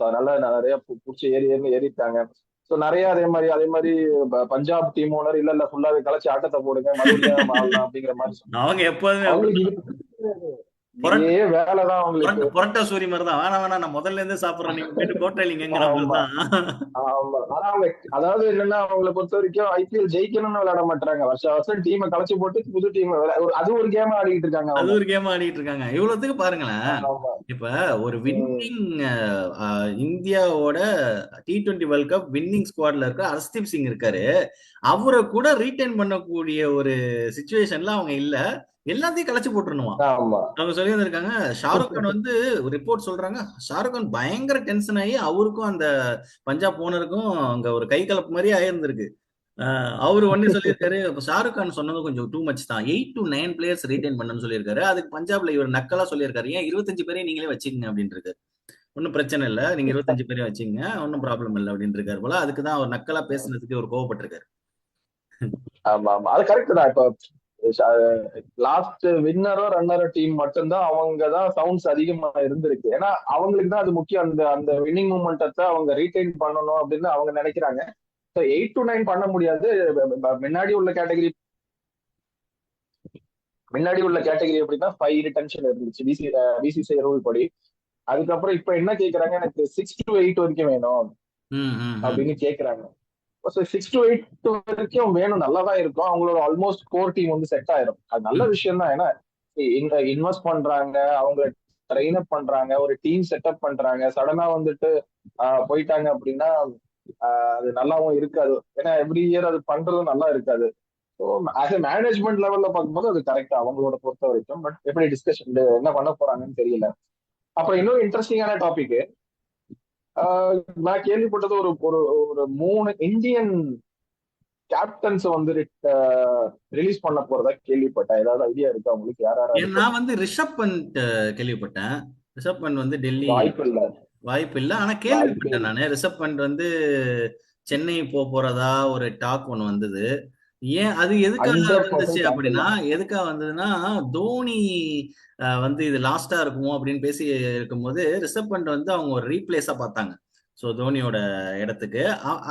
ஸோ அதனால நிறைய புடிச்சு ஏறி ஏறி ஏறிட்டாங்க ஸோ நிறைய அதே மாதிரி அதே மாதிரி பஞ்சாப் டீம் ஓனர் இல்ல இல்ல ஃபுல்லாவே கலைச்சு ஆட்டத்தை போடுங்க மறுபடியும் (laughs) அப்படிங்கிற மாதிரி சொன்னாங்க. அவங்க எப்போதுமே புரட்ட சூரி மாதிரி தான் வேணாம் வேணாம் நான் முதல்ல இருந்தே சாப்பிடுறேன். நீங்க போயிட்டு கோட்டைலிங்கிற அதாவது என்னன்னா அவங்கள பொறுத்த வரைக்கும் ஐபிஎல் ஜெயிக்கணும்னு விளையாட மாட்டாங்க வருஷம் வருஷம் டீமை கலைச்சு போட்டு புது டீம் அது ஒரு கேம் ஆடிட்டு இருக்காங்க அது ஒரு கேம் ஆடிட்டு இருக்காங்க. இவ்வளவுத்துக்கு பாருங்களேன். இப்ப ஒரு வின்னிங் இந்தியாவோட T twenty World Cup winning ஸ்குவாட்ல இருக்க ஹர்ஷ்தீப் சிங் இருக்காரு. அவரை கூட ரீட்டைன் பண்ணக்கூடிய ஒரு சுச்சுவேஷன்ல அவங்க இல்ல. எல்லாத்தையும் கலைச்சு போட்டுருணுமா அவங்க சொல்லி வந்திருக்காங்க ஷாருக் கான் வந்து ரிப்போர்ட் சொல்றாங்க ஷாருக் கான் பயங்கர டென்ஷன் ஆகி அவருக்கும் அந்த பஞ்சாப் ஓனருக்கும் அங்க ஒரு கை கலப்பு மாதிரி ஆயிருந்திருக்கு. அவரு ஒண்ணு சொல்லியிருக்காரு ஷாருக் கான் சொன்னது கொஞ்சம் டூ மச் தான். Eight to nine players retain பண்ணணும்னு சொல்லியிருக்காரு. அதுக்கு பஞ்சாப்ல இவர் நக்கலா சொல்லியிருக்காரு. ஏன் இருபத்தஞ்சு பேரையும் நீங்களே வச்சுக்கங்க அப்படின்னு இருக்காரு ஒன்றும் பிரச்சனை இல்லை நீங்க இருபத்தஞ்சு பேரையும் வச்சுக்கங்க ஒன்றும் ப்ராப்ளம் இல்லை அப்படின்னு இருக்காரு போல. அதுக்கு தான் அவர் நக்கலா பேசுனதுக்கு ஒரு கோவப்பட்டிருக்காரு. ஆமா ஆமா. அது கரெக்ட் தான். இப்போ லாஸ்ட் வின்னரோ ரன்னரோ டீம் மட்டும்தான் அவங்க தான் சவுண்ட்ஸ் அதிகமா இருந்திருக்கு. ஏன்னா அவங்களுக்கு தான் அது முக்கியம். அந்த அந்த வின்னிங் மூமெண்ட்டை அவங்க ரீடைன் பண்ணணும் அப்படின்னு அவங்க நினைக்கிறாங்க. ஸோ எயிட் டு நைன் பண்ண முடியாது. முன்னாடி உள்ள கேட்டகரி முன்னாடி உள்ள கேட்டகரி எப்படின்னா ஃபைவ் ரிட்டன்ஷன் இருந்துச்சு. பிசி பிசிசிஐ ரூல் படி. அதுக்கப்புறம் இப்ப என்ன கேக்குறாங்க? எனக்கு சிக்ஸ் டு எயிட் வரைக்கும் வேணும். அப்படின்னு கேக்குறாங்க. சிக்ஸ் டு எயிட் வரைக்கும் வேணும். நல்லா தான் இருக்கும். அவங்களோட ஆல்மோஸ்ட் கோர் டீம் வந்து செட் ஆயிரும். அது நல்ல. விஷயம் தான் ஏன்னா இன்வெஸ்ட் பண்றாங்க. அவங்க ட்ரெயின் அப் பண்றாங்க. ஒரு டீம் செட்டப் பண்றாங்க. சடனா வந்துட்டு போயிட்டாங்க அப்படின்னா அது நல்லாவும் இருக்காது. ஏன்னா எவ்ரி இயர் அது பண்றதும் நல்லா இருக்காது. ஸோ ஆஸ் எ மேனேஜ்மெண்ட் லெவல்ல பார்க்கும்போது அது கரெக்ட் அவங்களோட பொறுத்த வரைக்கும் பட் எப்படி டிஸ்கஷன் என்ன பண்ண போறாங்கன்னு தெரியல. அப்புறம் இன்னொரு இன்ட்ரெஸ்டிங்கான டாபிக் நான் கேள்விப்பட்டது ஒரு ஒரு ஒரு மூணு இந்தியன் கேப்டன்ஸ் வந்து ரிலீஸ் பண்ண போறதா கேள்விப்பட்டேன். ஏதாவது ஐடியா இருக்கா உங்களுக்கு? யார் நான் வந்து ரிஷப் பண்ட் கேள்விப்பட்டேன். ரிஷப் பண்ட் வந்து டெல்லி வாய்ப்பு இல்ல. வாய்ப்பு இல்லை. ஆனா கேள்விப்பட்டேன் நான். ரிஷப் பண்ட் வந்து சென்னை போக போறதா ஒரு டாக் ஒன்று வந்தது. ஏன் அது எதுக்காக வந்துச்சு அப்படின்னா எதுக்காக வந்ததுன்னா தோனி வந்து இது லாஸ்டா இருக்குமோ அப்படின்னு பேசி இருக்கும்போது ரிஷப் பண்ட் வந்து அவங்க ஒரு ரீப்ளேஸா பார்த்தாங்க. ஸோ தோனியோட இடத்துக்கு.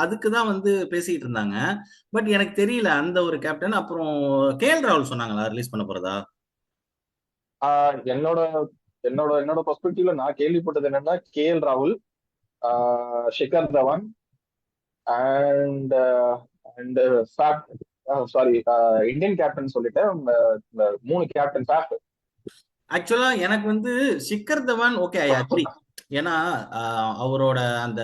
அதுக்கு தான் வந்து பேசிட்டு இருந்தாங்க. பட் எனக்கு தெரியல அந்த ஒரு கேப்டன் அப்புறம் கேஎல் ராகுல் சொன்னாங்களா ரிலீஸ் பண்ண போறதா? என்னோட என்னோட என்னோட பெர்ஸ்பெக்டிவ்ல நான் கேள்விப்பட்டது என்னன்னா கே எல் ராகுல் Shikhar Dhawan and and sorry Indian captain சொல்லிட்டேன். மூணு கேப்டன் ஃபேப் ஆக்சுவலா எனக்கு வந்து Shikhar Dhawan okay I agree ஏன்னா அவரோட அந்த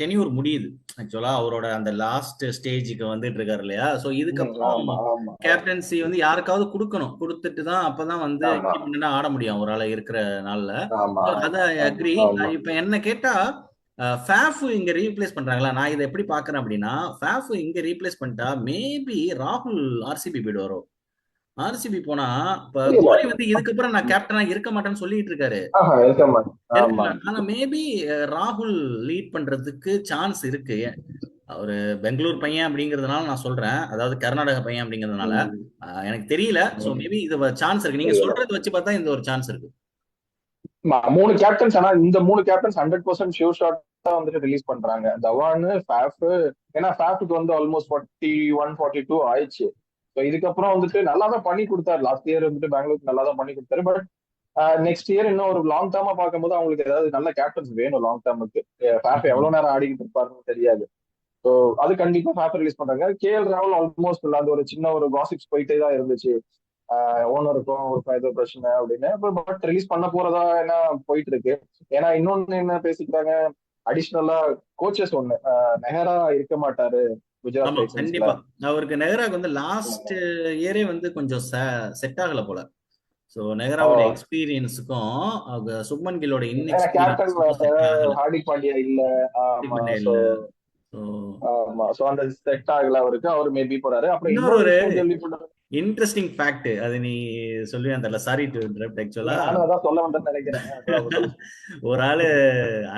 டென்யூர் முடியுது. ஆக்சுவலா அவரோட அந்த லாஸ்ட் ஸ்டேஜுக்கு வந்துட்டு இருக்காரு இல்லையா? ஸோ இதுக்கப்புறம் கேப்டன்சி வந்து யாருக்காவது கொடுக்கணும். கொடுத்துட்டு தான் அப்பதான் வந்து ஆட முடியும் ஆள் இருக்கிற நாள்ல. அத அக்ரி இப்ப என்ன கேட்டா ஃபேஃபு இங்க ரீப்ளேஸ் பண்றாங்களா? நான் இதை எப்படி பாக்குறேன் அப்படின்னா ஃபேஃபு இங்க ரீப்ளேஸ் பண்ணிட்டா மேபி ராகுல் ஆர்சிபி போயிடுவாரோ? ஆர்சிபி போனா இப்ப கோலி வந்து இதுக்கப்புறம் நான் கேப்டனா இருக்க மாட்டேன்னு சொல்லிட்டு இருக்காரு. ஆனா மேபி ராகுல் லீட் பண்றதுக்கு சான்ஸ் இருக்கு. அவரு பெங்களூர் பையன் அப்படிங்கறதுனால நான் சொல்றேன். அதாவது கர்நாடக பையன் அப்படிங்கறதுனால. எனக்கு தெரியல. சோ. மேபி இது சான்ஸ் இருக்கு. நீங்க சொல்றது வச்சு பார்த்தா இந்த ஒரு சான்ஸ் இருக்கு. மூணு கேப்டன்ஸ் ஆனா இந்த மூணு கேப்டன்ஸ் ஹண்ட்ரட் பர்சன்ட் ஷியூர் தான் வந்துட்டு ரிலீஸ் பண்றாங்க. தவான்னு ஃபேஃப் ஏன்னா ஃபேஃபுக்கு வந்து almost forty one forty two ஆயிடுச்சு. ஸோ இதுக்கப்புறம் வந்துட்டு நல்லா தான் பண்ணி கொடுத்தாரு. லாஸ்ட் இயர் வந்துட்டு பெங்களூருக்கு நல்லா தான் பண்ணி கொடுத்தாரு. பட் நெக்ஸ்ட் இயர் இன்னும் ஒரு லாங் டேர்மா பார்க்கும்போது அவங்களுக்கு ஏதாவது நல்ல கேப்டன்ஸ் வேணும் லாங் டேர்முக்கு ஃபேஃப் எவ்வளவு நேரம் ஆடிக்கிட்டு இருப்பாருன்னு தெரியாது. ஸோ அது கண்டிப்பா ஃபேஃப் ரிலீஸ் பண்றாங்க. கேஎல் ராகுல் ஆல்மோஸ்ட் அந்த ஒரு சின்ன ஒரு காசிப்ஸ் போயிட்டே தான் இருந்துச்சு. ஓனருக்கும் ஒரு ஏதோ பிரச்சனை அப்படின்னு. பட் ரிலீஸ் பண்ண போறதா என்ன போயிட்டு இருக்கு? ஏன்னா இன்னொன்னு என்ன பேசிக்கிறாங்க? அடிஷ்னலா கோச்சஸ் ஒண்ணு. நெஹரா இருக்க மாட்டாரு குஜராத் கண்டிப்பா. அவருக்கு நெகராக்கு வந்து லாஸ்ட் இயரே வந்து கொஞ்சம் செட் ஆகல போல. சோ நெகராவோட எக்ஸ்பீரியன்ஸுக்கும் சுப்மன் கில்லோட ஆகல. ஹார்திக் பாண்டியா இல்ல. ஆமா சோ அந்த செட் ஆகல அவருக்கு. அவர் மேபி போறாரு. அப்புறம் இன்னொரு இன்ட்ரெஸ்டிங் ஃபேக்ட் அது நீ சொல்லுவேன் தெரியல சாரி டு இன்டரப்ட் ஆக்சுவலா அதான் சொல்ல வந்தேன்னு நினைக்கிறேன். (laughs) ஒரு ஆளு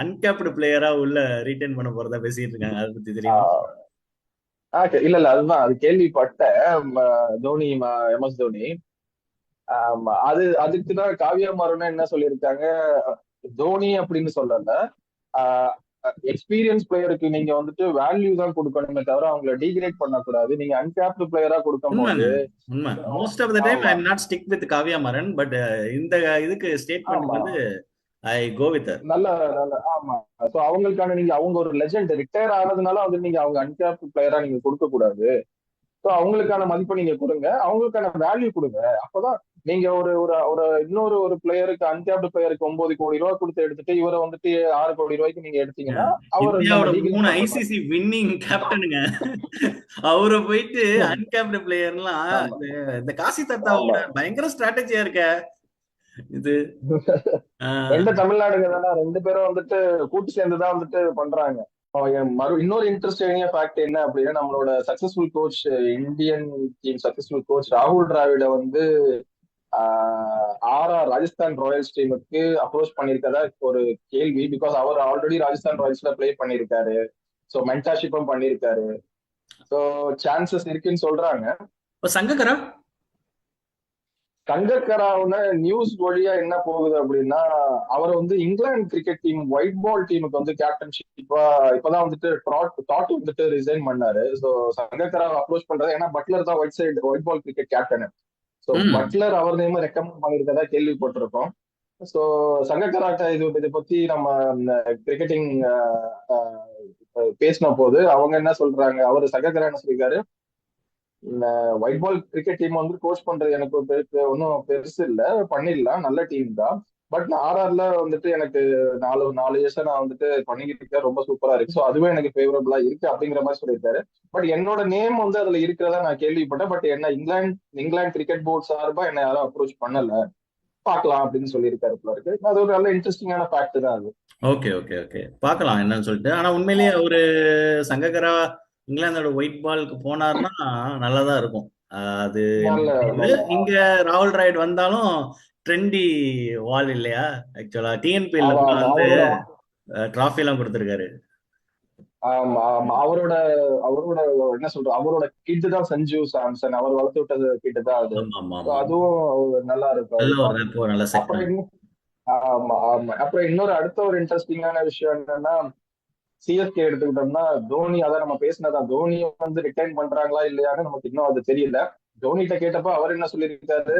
அன்கேப்டு பிளேயரா உள்ள ரீட்டைன் பண்ண போறதா பேசிட்டு இருக்காங்க. அதை பத்தி தெரியுமா? இல்ல இல்ல அதுதான். அது கேள்விப்பட்டேன் ம, தோனி எம் எஸ் தோனி. அது அதுக்கு தான் காவியா மாறன் என்ன சொல்லியிருக்காங்க? தோனி அப்படின்னு சொல்லல. எக்ஸ்பீரியன்ஸ் பிளேயருக்கு நீங்க வந்துட்டு வேல்யூ தான் கொடுக்கணுமே தவிர அவங்கள டிகிரேட் பண்ணக்கூடாது. நீங்க அன்கேப்டு பிளேயரா கொடுக்கும் போது உண்மை. Most of the time I not stick with Kavya Maran but இந்த இதுக்கு ஸ்டேட்மெண்ட் வந்து ஐ கோ வித் நல்ல நல்ல ஆமா. சோ அவங்களுக்கான நீங்க அவங்க ஒரு லெஜெண்ட் ரிட்டையர் ஆனதுனால வந்து நீங்க அவங்க அன்கேப்டு பிளேயரா நீங்க கொடுக்க கூடாது சோ அவங்களுக்கான மதிப்பை நீங்க கொடுங்க. அவங்களுக்கான வேல்யூ கொடுங்க. அப்பதான் நீங்க ஒரு ஒரு ஒரு இன்னொரு ஒரு பிளேயருக்கு அன்கேப்டு பிளேயருக்கு ஒன்பது கோடி ரூபாய் கொடுத்து எடுத்துட்டு இவரை வந்துட்டு ஆறு கோடி ரூபாய்க்கு நீங்க எடுத்தீங்கன்னா அவர் மூணு ஐசிசி வின்னிங் கேப்டனுங்க அவரை போயிட்டு அன்கேப்டு பிளேயர்லாம் இந்த காசி தாத்தாவோட பயங்கர ஸ்ட்ராட்டஜியா இருக்க. இது ரெண்டு தமிழ்நாடுங்க தானே ரெண்டு பேரும் வந்துட்டு கூட்டு சேர்ந்துதான் வந்துட்டு பண்றாங்க. மறு இன்னொரு இன்ட்ரெஸ்டிங் ஃபேக்ட் என்ன அப்படின்னா நம்மளோட successful coach Indian team successful coach ராகுல் டிராவிட வந்து ஆர் ஆர் ராஜஸ்தான் ராயல்ஸ் டீமுக்கு அப்ரோச் பண்ணிருக்கதா ஒரு கேள்வி பிகாஸ் அவர் ஆல்ரெடி ராஜஸ்தான் ராயல்ஸ்ல ப்ளே பண்ணிருக்காரு ஸோ மென்டார்ஷிப்பும் பண்ணிருக்காரு ஸோ சான்சஸ் இருக்குன்னு சொல்றாங்க. இப்ப சங்ககரா சங்கக்கராவுன நியூஸ் வழியா என்ன போகுது அப்படின்னா அவர் வந்து England cricket team white ball டீமுக்கு வந்து கேப்டன்ஷிப்பா இப்பதான் வந்துட்டு டாட் வந்துட்டு ரிசைன் பண்ணாரு. ஸோ சங்கக்கராவை அப்ரோச் பண்றது ஏன்னா பட்லர் தான் white side white ball cricket captain so ம். பட்லர் அவர் நேம் ரெக்கமெண்ட் பண்ணிருக்கதா கேள்விப்பட்டிருக்கோம். ஸோ சங்கக்கராட்ட இது இதை பத்தி நம்ம கிரிக்கெட்டிங் பேசின போது அவங்க என்ன சொல்றாங்க? அவர் சங்கக்கரா என்ன சொல்லிருக்காரு ஒயிட் பால் கிரிக்கெட் டீம் வந்து கோச் பண்றது எனக்கு ஒன்றும் பெருசு இல்ல பண்ணிடலாம். நல்ல டீம் தான். பட் ஆர்ஆர்ல வந்துட்டு எனக்கு நாலு நாலு இயர்ஸா நான் வந்துட்டு பண்ணிக்கிட்டு இருக்கேன். ரொம்ப சூப்பரா இருக்கு. ஸோ அதுவே எனக்கு ஃபேவரபிளா இருக்கு அப்படிங்கிற மாதிரி சொல்லியிருக்காரு. பட் என்னோட நேம் வந்து அதுல இருக்கிறதா நான் கேள்விப்பட்டேன். பட் என்ன இங்கிலாந்து இங்கிலாந்து கிரிக்கெட் போர்ட் சார்பா என்ன யாரும் அப்ரோச் பண்ணல. பார்க்கலாம் அப்படின்னு சொல்லியிருக்காரு போல இருக்கு. அது ஒரு நல்ல இன்ட்ரெஸ்டிங்கான ஃபேக்ட் தான் அது. ஓகே ஓகே ஓகே பார்க்கலாம் என்னன்னு சொல்லிட்டு. ஆனா உண்மையிலேயே ஒரு சங்ககரா இங்கிலாந்தோட ஒயிட் பாலுக்கு போனாருன்னா நல்லாதான் இருக்கும். அது நல்ல நல்ல இங்க ராகுல் ராய்டு வந்தாலும் ட்ரெண்டி வால் இல்லையா? ஆக்சுவலா ஆமா வந்து டிராஃபி எல்லாம் கொடுத்துருக்காரு. ஆமா ஆமா. அவரோட அவரோட என்ன சொல்ற அவரோட கிட்டு தான் சஞ்சு சாம்சன். அவர் வளர்த்து விட்டது கிட்டு தான் அது. அதுவும் நல்லா இருக்கும் அப்புறம் ஆமா ஆமா. அப்புறம் இன்னொரு அடுத்த ஒரு இன்ட்ரெஸ்டிங்கான விஷயம் என்னன்னா சிஎஸ்கே எடுத்துக்கிட்டோம்னா தோனி அதான் நம்ம பேசினதான். தோனி வந்து ரிட்டைன் பண்றாங்களா இல்லையான்னு நமக்கு இன்னும் அது தெரியல. தோனிட்ட கேட்டப்ப அவர் என்ன சொல்லியிருக்காரு?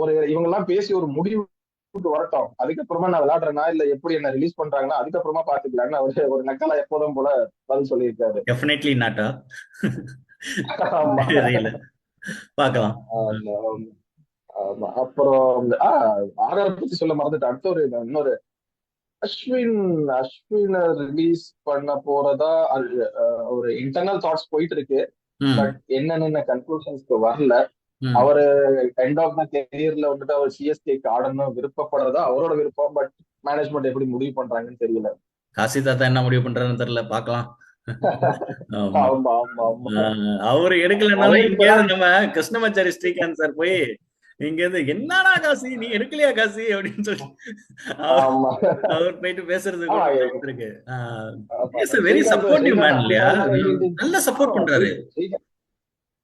ஒரு இவங்க எல்லாம் பேசி ஒரு முடிவுக்கு வரட்டும். அதுக்கப்புறமா நான் விளையாடுறேனா இல்ல எப்படி என்ன ரிலீஸ் பண்றாங்கன்னா அதுக்கப்புறமா பாத்துக்கலாம்னு அவர் ஒரு நக்கலா எப்போதும் போல பதில் சொல்லியிருக்காரு. டெஃபினெட்லி நாட்டா ஆமா. அப்புறம் ஆர்ஆர் பத்தி சொல்ல மறந்துட்டு அடுத்த ஒரு இன்னொரு. அஸ்வின் அஸ்வினை ரிலீஸ் பண்ண போறதா? ஒரு இன்டர்னல் தாட்ஸ் போயிட்டு இருக்கு. பட் என்னென்ன கன்க்ளூஷன்ஸ்க்கு வரல. அவரு எண்ட் ஆஃப் த கெரியர்ல வந்துட்டு அவர் சிஎஸ்கேக்கு ஆடணும் விருப்பப்படுறதா அவரோட விருப்பம் பட் மேனேஜ்மெண்ட் எப்படி முடிவு பண்றாங்கன்னு தெரியல. காசி தாத்தா என்ன முடிவு பண்றாருன்னு தெரியல ஆஹ் அவரு எடுக்கலைன்னாலும் அவரு இங்கேயாவது நம்ம கிருஷ்ணமாச்சாரி ஸ்ரீகாந்த் சார் போய் இங்க இருந்து என்னடா காசி நீ எடுக்கலையா காசி? அப்படின்னு சொல்லி அவர் போயிட்டு பேசுறது. இருக்கு. வெரி சப்போர்ட்டிவ் மேன் இல்லையா. நல்ல சப்போர்ட் பண்றாரு.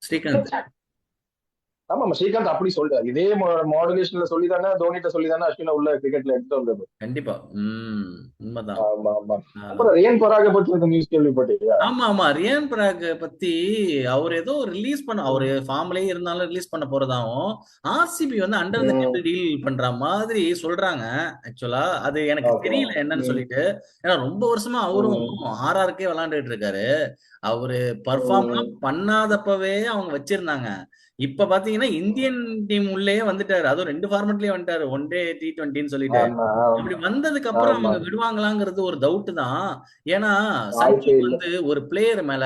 ஸ்ரீகாந்த். ஆமா ஸ்ரீகாந்த் அப்படி சொல்றாரு. இதே மாடுலேஷன்ல சொல்லி தானே தோனிட்ட சொல்லி தானே அஸ்வினை உள்ள கிரிக்கெட்ல எடுத்து வந்தது. கண்டிப்பா. உம் உண்மைதான். ஆமா ஆமா. அப்புறம் ரியன் பராக பத்தி நியூஸ் கேள்விப்பட்டீங்க ஆமா ஆமா. ரியான் பராக் பத்தி அவர் ஏதோ ரிலீஸ் பண்ண அவரு ஃபார்ம்லயே இருந்தாலும் ரிலீஸ் பண்ண போறதாவும் ஆர்சிபி வந்து அண்டர் த டீல் பண்ற மாதிரி சொல்றாங்க ஆக்சுவலா அது எனக்கு. தெரியல என்னன்னு. சொல்லிட்டு. ஏன்னா ரொம்ப வருஷமா அவரும் ஆர்ஆர்கே விளையாண்டுட்டு இருக்காரு. அவரு பர்ஃபார்ம்லாம் பண்ணாதப்பவே அவங்க வச்சிருந்தாங்க. இப்ப பாத்தீங்கன்னா இந்தியன் டீம் உள்ளே வந்துட்டாரு. அதுவும் ரெண்டு ஃபார்மெட்லயே வந்துட்டாரு. ஒன் டே டி டுவெண்ட்டின்னு சொல்லிட்டு. அப்படி வந்ததுக்கு அப்புறம். அவங்க விடுவாங்களாங்கிறது ஒரு டவுட் தான். ஏன்னா இல்ல. வந்து ஒரு பிளேயர் மேல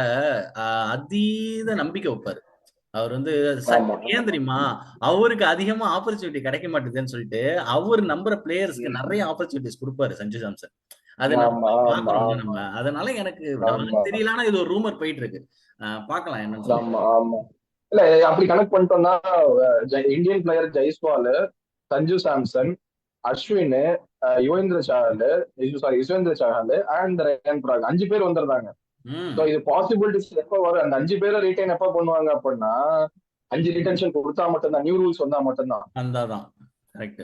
அதீத நம்பிக்கை வைப்பாரு. அவர் வந்து. ஏன் தெரியுமா? அவருக்கு அதிகமா ஆப்பர்ச்சுனிட்டி கிடைக்க மாட்டேதுன்னு சொல்லிட்டு அவர் நம்புற பிளேயர்ஸ்க்கு நிறைய ஆப்பர்ச்சுனிட்டிஸ் கொடுப்பாரு சஞ்சு சாம்சன். அது நம்ம அதனால எனக்கு ஆமா. நமக்கு தெரியல ஆனா இது ஒரு ரூமர் போயிட்டு இருக்கு. ஆஹ், பார்க்கலாம் இல்ல அப்படி கனெக்ட் பண்ணிட்டோம்னா Indian player Jaiswal Sanju Samson Ashwin Yuvendra Chahal sorry Yuzvendra Chahal and Riyan Parag அஞ்சு பேர் வந்துருந்தாங்க. ஸோ இது பாசிபிலிட்டிஸ் எப்போ வரும்? அந்த அஞ்சு பேரை ரிட்டைன் எப்போ பண்ணுவாங்க அப்படின்னா அஞ்சு ரிட்டன்ஷன் கொடுத்தா மட்டும்தான் நியூ ரூல்ஸ் வந்தா மட்டும்தான். அந்தாதான். கரெக்ட்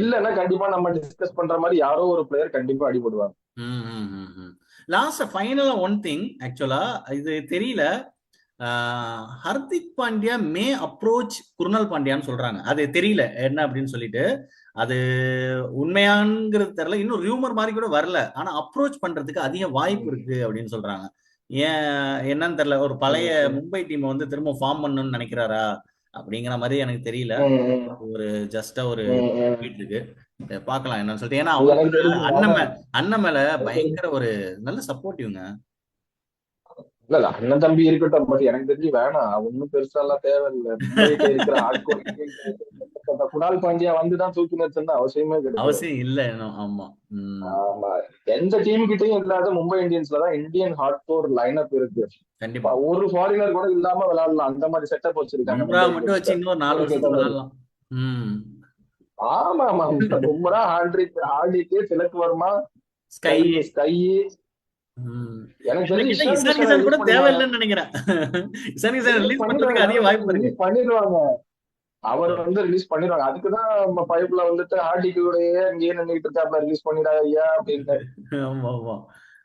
இல்லன்னா கண்டிப்பா நம்ம டிஸ்கஸ் பண்ற மாதிரி யாரோ ஒரு பிளேயர் கண்டிப்பா அடிபடுவாங்க. லாஸ்ட் ஃபைனலா ஒன் திங் ஆக்சுவலா இது தெரியல. ஹர்திக் பாண்டியா மே அப்ரோச் குருணால் பாண்டியான்னு சொல்றாங்க. அது தெரியல. என்ன அப்படின்னு சொல்லிட்டு அது உண்மையாங்கிறது தெரியல. இன்னும் ரியூமர் மாதிரி கூட வரல. ஆனா அப்ரோச் பண்றதுக்கு அதிக வாய்ப்பு இருக்கு அப்படின்னு சொல்றாங்க. ஏன் என்னன்னு தெரியல. ஒரு பழைய மும்பை டீம் வந்து திரும்ப ஃபார்ம் பண்ணணும்னு நினைக்கிறாரா? அப்படிங்கிற மாதிரி எனக்கு தெரியல. ஒரு ஜஸ்டா ஒரு ம், ம். tweet இருக்கு. இதை பார்க்கலாம் என்னன்னு சொல்லிட்டு. ஏன்னா அவங்க அண்ணன் மே- அண்ணன் மேல பயங்கர ஒரு நல்ல சப்போர்ட்டிவ்ங்க இல்ல அண்ணன் தம்பி இருக்கட்டும் பட் எனக்கு தெரிஞ்சு வேணாம். ஒன்னும் பெருசா எல்லாம் தேவையில்லை. இருக்கிற ஆட்கள் குணால் பாண்டியா வந்துதான் தூக்கி நிறுத்தணும் அவசியமே கிடையாது. அவசியம் இல்ல ஆமா. ஆமா. எந்த டீம் கிட்டயும் இல்லாத மும்பை இந்தியன்ஸ்ல தான் Indian hard core line up இருக்கு. கண்டிப்பா. ஒரு ஃபாரினர் கூட இல்லாம விளையாடலாம். அந்த மாதிரி செட்டப் வச்சிருக்காங்க மட்டும் வச்சு இந்தியன்ஸ்ல இன்னொரு நாலு விளையாடலாம். உம் ஆமா ஆமா பும்ரா ஹார்ட்ரிக் ஹார்டிக்கு திலக் வர்மா? ஸ்கை. ஸ்கை. எனக்கு கூட தேவையில்லைன்னு நினைக்கிறேன். இசான் கிசான் ரிலீஸ் பண்றதுக்கு அதிக பண்ணிடுவாங்க வாய்ப்பு இருக்கு. ரிலீஸ் பண்ணிடுவாங்க. அவர் வந்து ரிலீஸ் பண்ணிடுவாங்க. அதுக்குதான் நம்ம பைப்ல வந்துட்டு ஹார்டிக்கு கூடயே அங்கேயே நின்றுட்டு இருக்காப்ல. ரிலீஸ் பண்ணிடாத ஐயா அப்படின்னு. ஆமா ஆமா.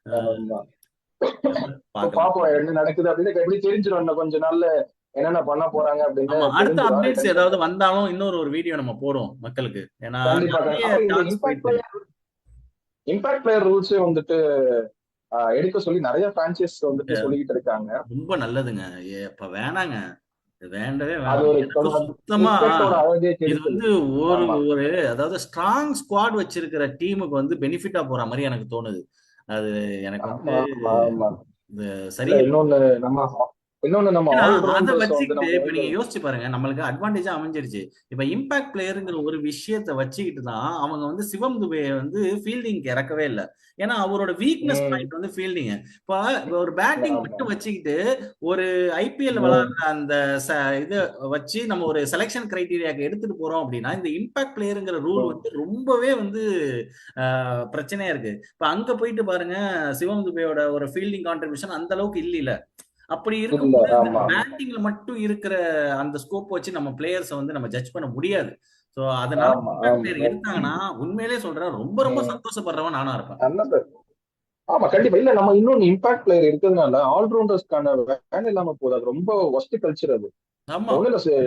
ஆஹ் ஆமா. பார்க்கலாம் பாப்போம். என்ன நடக்குது அப்படின்னு எப்படி தெரிஞ்சிடும் இன்னும் கொஞ்ச நாள்ல என்னென்ன பண்ண போறாங்க அப்படின்னு அடுத்த அப்டேட்ஸ் ஏதாவது வந்தாலும் இன்னொரு ஒரு வீடியோ நம்ம போடுவோம் மக்களுக்கு. ஏன்னா இம்பாக்ட். பிளேயர் ரூல்ஸே வந்துட்டு எடுக்க சொல்லி நிறைய பிரான்ச்சைஸ் வந்துட்டு சொல்லிக்கிட்டு இருக்காங்க. ரொம்ப நல்லதுங்க. ஏ, அப்ப வேணாங்க. வேண்டவே சுத்தமா இது வந்து ஒரு ஒரு அதாவது ஸ்ட்ராங் ஸ்குவாட் வச்சிருக்கிற டீமுக்கு வந்து பெனிஃபிட்டா போற மாதிரி எனக்கு தோணுது. அது எனக்கு வந்து சரியில்லை இன்னொன்னு நம்ம இன்னொன்னு நம்ம அதை வச்சுக்கிட்டு இப்ப நீங்க யோசிச்சு பாருங்க நம்மளுக்கு அட்வான்டேஜா அமைஞ்சிருச்சு. இப்ப இம்பாக்ட் பிளேயருங்கிற ஒரு விஷயத்த வச்சுக்கிட்டு தான் அவங்க வந்து சிவம் துபே வந்து ஃபீல்டிங் இறக்கவே இல்லை. ஏன்னா அவரோட வீக்னஸ் பாயிண்ட் வந்து ஃபீல்டிங் இப்ப ஒரு பேட்டிங் மட்டும் வச்சுக்கிட்டு ஒரு ஐபிஎல் ம், விளையாடுற அந்த இதை வச்சு நம்ம ஒரு செலெக்ஷன் கிரைட்டீரியாக்கு எடுத்துட்டு போறோம் அப்படின்னா இந்த இம்பாக்ட் பிளேயருங்கிற ரூல் வந்து ரொம்பவே வந்து ஆஹ், பிரச்சனையா இருக்கு. இப்ப அங்க போயிட்டு பாருங்க சிவம் துபேயோட ஒரு ஃபீல்டிங் கான்ட்ரிபியூஷன் அந்த அளவுக்கு இல்ல அப்படி இருக்கும்போது பேட்டிங்ல மட்டும் இருக்கிற அந்த ஸ்கோப் வச்சு நம்ம பிளேயர்ஸை வந்து நம்ம ஜட்ஜ் பண்ண முடியாது. சோ அதனால எடுத்தாங்கன்னா உண்மையிலே சொல்றேன் ரொம்ப ரொம்ப சந்தோஷப்படுறவன் நானா இருப்பேன். ஆமா கண்டிப்பா. இல்ல நம்ம இன்னொன்னு இம்பாக்ட் பிளேயர் இருக்கிறதுனால ஆல்ரவுண்டர்ஸ்க்கான வேலை இல்லாம போகுது. அது ரொம்ப ஒஸ்ட் கல்ச்சர் அது.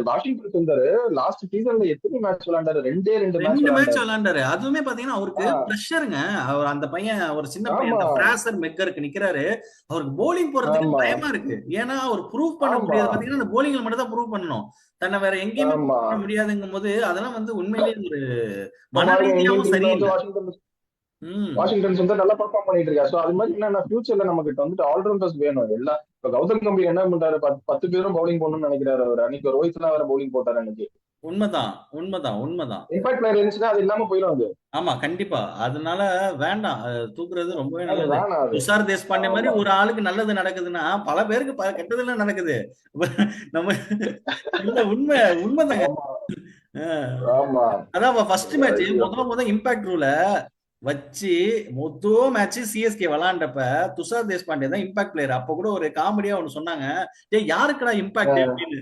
வாஷிங்டன் சுந்தர் லாஸ்ட் சீசன்ல எத்தனை மேட்ச் விளையாண்டாரு? ரெண்டே ரெண்டு மேட்ச் ரெண்டு மேட்ச் விளையாண்டாரு. அதுவுமே பாத்தீங்கன்னா அவருக்கு ப்ரெஷருங்க அவர் அந்த பையன் ஒரு சின்ன பையன் அந்த பிராசர் மெக்கருக்கு நிக்கிறாரு. அவருக்கு போலிங் போறதுக்கு பயமா இருக்கு. ஏன்னா அவர் ப்ரூவ் பண்ண முடியாது. பாத்தீங்கன்னா அந்த போலிங்ல மட்டும் தான் ப்ரூவ் பண்ணணும். தன்னை வேற எங்கேயுமே பண்ண முடியாதுங்கும் போது அதெல்லாம் வந்து உண்மையிலேயே ஒரு மன ரீதியாவும் சரியில்லை. வாஷிங்டன் சுந்தர் நல்லா பெர்ஃபார்ம் பண்ணிட்டு இருக்காரு. சோ அது மாதிரி என்னன்னா ஃபியூச்சர்ல நம்ம கிட்ட வந்துட்டு ஆல்ரவுண்டர்ஸ் வேணும். எல்லா இப்ப கௌதம் கம்பீர் என்ன பண்றாரு? பத்து பேரும் பவுலிங் போடணும்னு நினைக்கிறாரு அவர். அன்னைக்கு ரோஹித் எல்லாம் வேற பவுலிங் போட்டாரு அன்னைக்கு. உண்மைதான் உண்மைதான் உண்மைதான். இம்பாக்ட் பிளேயர் இருந்துச்சுன்னா அது இல்லாம போயிடும் அது. ஆமா கண்டிப்பா. அதனால வேண்டாம். தூக்குறது ரொம்பவே நல்லது. துஷார் தேஷ்பாண்டே மாதிரி ஒரு ஆளுக்கு நல்லது நடக்குதுன்னா பல பேருக்கு பல கெட்டதெல்லாம் நடக்குது. (laughs) நம்ம இல்ல உண்மை ஆமா. அதான் ஃபர்ஸ்ட் மேட்ச். முத முத இம்பாக்ட் ரூல வச்சு மொத்த மேட்ச் சிஎஸ்கே விளாண்டப்ப துஷார் தேஷ்பாண்டே தான் இம்பாக்ட் பிளேயர் அப்ப கூட ஒரு காமெடியா ஒண்ணு சொன்னாங்க. டேய் யாருக்குடா இம்பாக்ட் அப்படின்னு?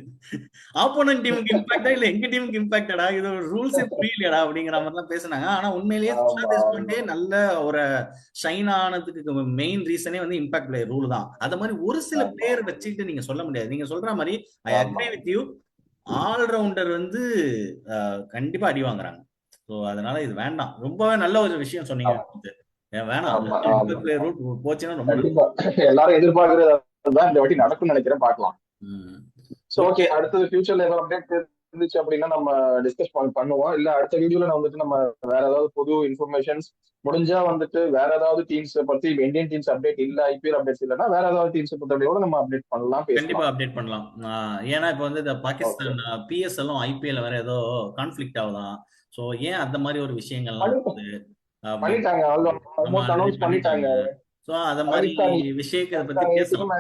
ஆப்போனன்ட் டீமுக்கு இம்பாக்டா இல்ல எங்க டீமுக்கு இம்பாக்டடா இது ஒரு ரூல்ஸே புரியலையடா அப்படிங்கிற மாதிரி தான் பேசுனாங்க. ஆனா உண்மையிலேயே துஷார் தேஷ்பாண்டே நல்ல ஒரு ஷைன் ஆனதுக்கு மெயின் ரீசனே வந்து இம்பாக்ட் பிளேயர் ரூல் தான். அத மாதிரி ஒரு சில பிளேயர் வச்சுக்கிட்டு நீங்க சொல்ல முடியாது. நீங்க சொல்ற மாதிரி I agree with you allrounder வந்து கண்டிப்பா அடி வாங்குறாங்க. ஸோ அதனால இது வேண்டாம். ரொம்பவே நல்ல ஒரு விஷயம் சொன்னீங்க. வேணாம். ரூல் போச்சுன்னா ரொம்ப எல்லாரும் எதிர்பார்க்கறது இந்த வாட்டி நடக்கும்னு நினைக்கிறேன். பார்க்கலாம். சோ ஓகே அடுத்தது ஃபியூச்சர்ல ஏதாவது அப்டேட் இருந்துச்சு அப்படின்னா நம்ம டிஸ்கஸ் பண்ணுவோம். இல்ல அடுத்த வீடியோல நான் வந்துட்டு நம்ம வேற ஏதாவது புது இன்ஃபர்மேஷன்ஸ் முடிஞ்சா வந்துட்டு வேற ஏதாவது டீம்ஸ் பத்தி இந்தியன் டீம்ஸ் அப்டேட் இல்ல ஐபிஎல் அப்டேட்ஸ் இல்லைன்னா வேற ஏதாவது டீம்ஸ் பத்தியோட நம்ம அப்டேட் பண்ணலாம் கண்டிப்பா அப்டேட் பண்ணலாம். ஏன்னா இப்போ வந்து இந்த பாகிஸ்தான் பிஎஸ்எல்லும் ஐபிஎல் வேற ஏதோ கான்ஃபிளிக்ட் ஆகுதான். ஸோ ஏன் அந்த மாதிரி ஒரு விஷயங்கள்லாம் பண்ணிட்டாங்க. ஸோ அத மாதிரி விஷயத்தை பத்தி பேசலாம்.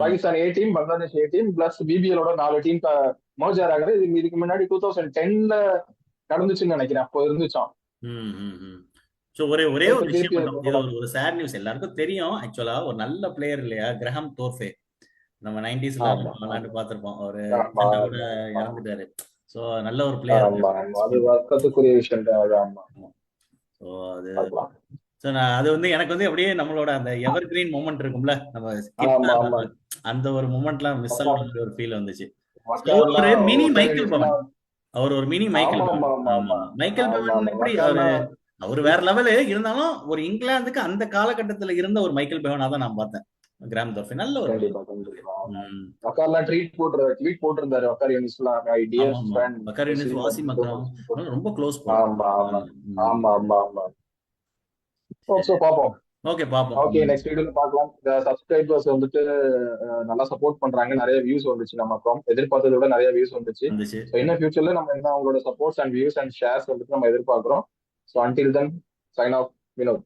Pakistan A team Bangladesh A team plus பிபிஎலோட நாலு டீம் மோஜர் ஆகுறது இது இதுக்கு முன்னாடி டூ தௌசண்ட் டென்ல நடந்துச்சுன்னு நினைக்கிறேன். அப்போ ம் ஸோ ஒரே ஒரே ஒரு விஷயம் இது ஒரு ஒரு சேட் நியூஸ் எல்லாருக்கும் தெரியும். ஆக்சுவலா ஒரு நல்ல பிளேயர் இல்லையா? Graham Thorpe. நம்ம நைன்டிஸ்ல விளையாண்டு பார்த்திருப்போம். கூட இறந்துட்டாரு. ஸோ நல்ல ஒரு பிளேயர் அது. வருத்தத்துக்குரிய விஷயம் தான். அது ஆமா. ஸோ அது ஸோ நான் அது வந்து எனக்கு வந்து அப்படியே நம்மளோட அந்த எவர் கிரீன் மூமெண்ட் இருக்கும்ல. நம்ம. அந்த ஒரு மூமெண்ட்லாம் மிஸ் ஆன ஒரு ஃபீல் வந்துச்சு. ஒரு ஒரு மைக்கேல் பவன். அவர் ஒரு மினி மைக்கேல் ஆமா, பவன். Michael Bevan. எப்படி அவரு அவர் வேற லெவலு இருந்தாலும் ஒரு இங்கிலாந்துக்கு அந்த காலகட்டத்துல இருந்த ஒரு மைக்கேல் பெவனா தான் நான் பார்த்தேன். கிராம் தோஃபி நல்ல ஒரு கண்டிப்பா கண்டிப்பா. ம். மக்கார்லாம் ட்வீட் போட்டு ட்வீட் போட்டிருந்தாரு மக்கார் யூனிஸ்லாம் I dear. Friend Younis, Wasim Akram. ரொம்ப க்ளோஸ் ஆமா ஆமா. ஆமா ஆமா ஆமா. சோ பாப்போம். ஓகே பாப்போம். ஓகே நெக்ஸ்ட் வீடியோல பார்க்கலாம் இந்த சப்ஸ்கிரைபர்ஸ் வந்துட்டு நல்லா சப்போர்ட் பண்றாங்க. நிறைய வியூஸ் வந்துச்சு நம்ம அப்புறம் எதிர்பார்த்ததை விட நிறைய வியூஸ் வந்துச்சு. ஸோ இன்னும் ஃபியூச்சர்ல நம்ம என்ன அவங்களோட supports and views and shares வந்துட்டு நம்ம எதிர்பார்க்கிறோம். So until then sign off Vinod